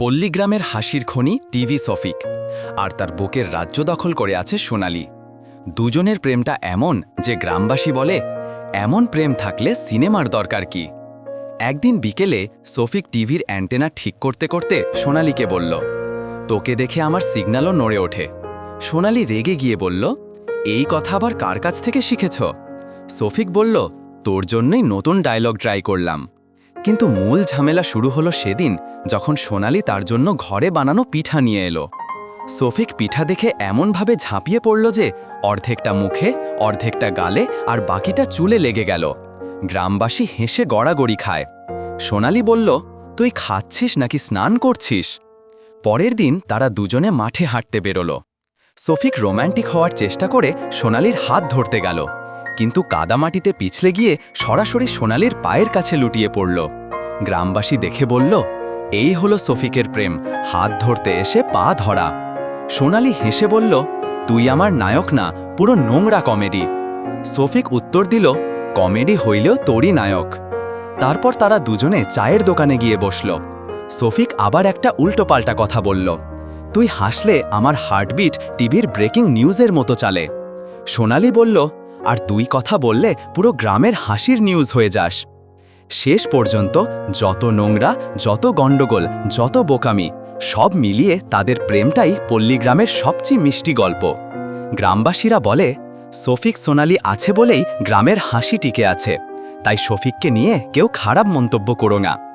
পল্লীগ্রামের হাসির খনি টিভি সফিক। আর তার বুকের রাজ্য দখল করে আছে সোনালি। দুজনের প্রেমটা এমন যে গ্রামবাসী বলে, এমন প্রেম থাকলে সিনেমার দরকার কি? একদিন বিকেলে সফিক টিভির অ্যান্টেনা ঠিক করতে করতে সোনালিকে বলল, তোকে দেখে আমার সিগন্যালও নড়ে ওঠে। সোনালি রেগে গিয়ে বলল, এই কথা আবার কার কাছ থেকে শিখেছ? সফিক বলল, তোর জন্যই নতুন ডায়লগ ট্রাই করলাম। কিন্তু মূল ঝামেলা শুরু হলো সেদিন যখন সোনালি তার জন্য ঘরে বানানো পিঠা নিয়ে এলো। সফিক পিঠা দেখে এমনভাবে ঝাঁপিয়ে পড়ল যে অর্ধেকটা মুখে, অর্ধেকটা গালে আর বাকিটা চুলে লেগে গেল। গ্রামবাসী হেসে গড়াগড়ি খায়। সোনালি বলল, তুই খাচ্ছিস নাকি স্নান করছিস? পরের দিন তারা দুজনে মাঠে হাঁটতে বেরোলো। সফিক রোম্যান্টিক হওয়ার চেষ্টা করে সোনালির হাত ধরতে গেল। কিন্তু কাদামাটিতে পিছলে গিয়ে সরাসরি সোনালির পায়ের কাছে লুটিয়ে পড়ল। গ্রামবাসী দেখে বলল, এই হলো সফিকের প্রেম, হাত ধরতে এসে পা ধরা। সোনালি হেসে বলল, তুই আমার নায়ক না, পুরো নোংরা কমেডি। সফিক উত্তর দিল, কমেডি হইলেও তোরই নায়ক। তারপর তারা দুজনে চায়ের দোকানে গিয়ে বসল। সফিক আবার একটা উল্টোপাল্টা কথা বলল, তুই হাসলে আমার হার্টবিট টিভির ব্রেকিং নিউজের মতো চালে। সোনালি বলল আর তুই কথা বললে পুরো গ্রামের হাসির নিউজ হয়ে যাস। শেষ পর্যন্ত যত নোংরা, যত গণ্ডগোল, যত বোকামি, সব মিলিয়ে তাদের প্রেমটাই পল্লীগ্রামের সবচেয়ে মিষ্টি গল্প। গ্রামবাসীরা বলে সফিক সোনালি আছে বলেই গ্রামের হাসি টিকে আছে। তাই শফিককে নিয়ে কেউ খারাপ মন্তব্য করো না।